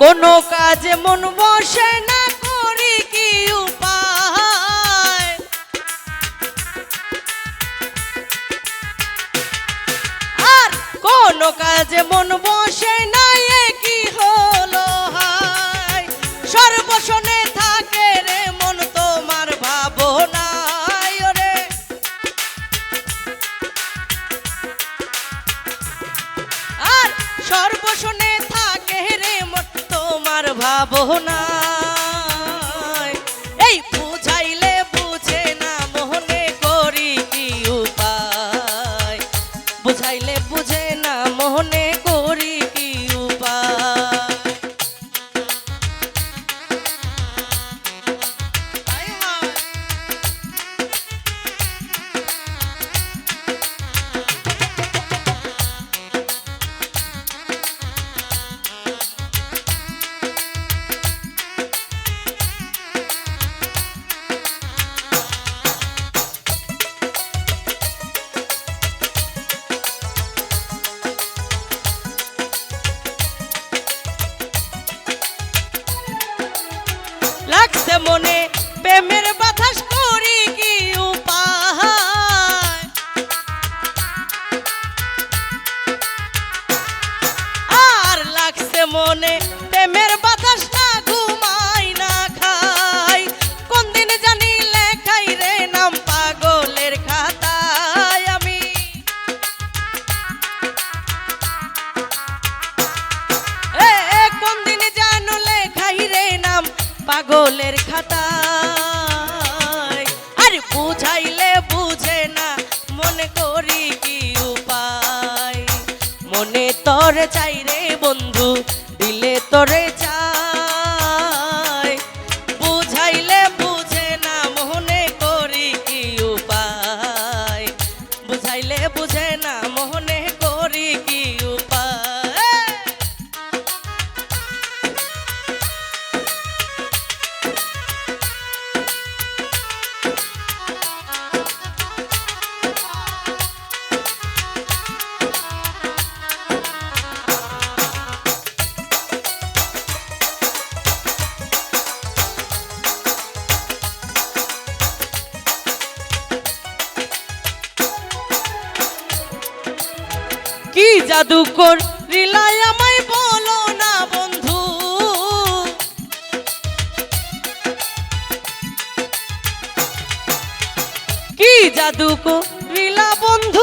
কোনো কাজে মন বসে না করি কি উপায়? আর কোনো কাজে মন বসে না এ কি হলো হায়? সর্বশনে থাকে রে মন তোমার ভাবনায় রে আর সর্বশনে ভাবনা লাগছে মনে প্রেমের বাতাস করি কি উপায় আর লাগছে মনে প্রেমের পাগলের খাতা আর বুঝাইলে বুঝে না, মনে করি কি উপায়। মনে তোর চাই রে বন্ধু, দিলে তোরে জাদু কর রিলাই আমায় বলো না বন্ধু। কি জাদু রিলা বন্ধু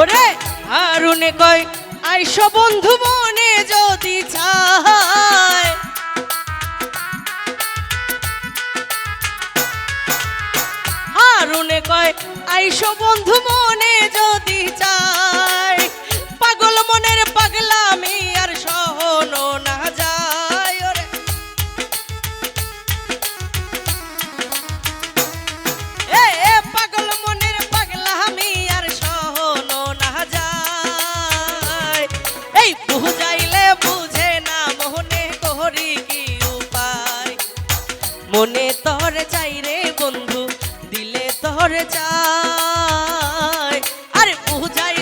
ওরে, হারুনে কয়, আইসো বন্ধু মনে যদি চায়। হারুনে কয়, আইসো বন্ধু মনে যদি চায়। পাগল মনের পাগলামি মনে তোর চাই রে বন্ধু দিলে তোর চাই। আরে বুঝাই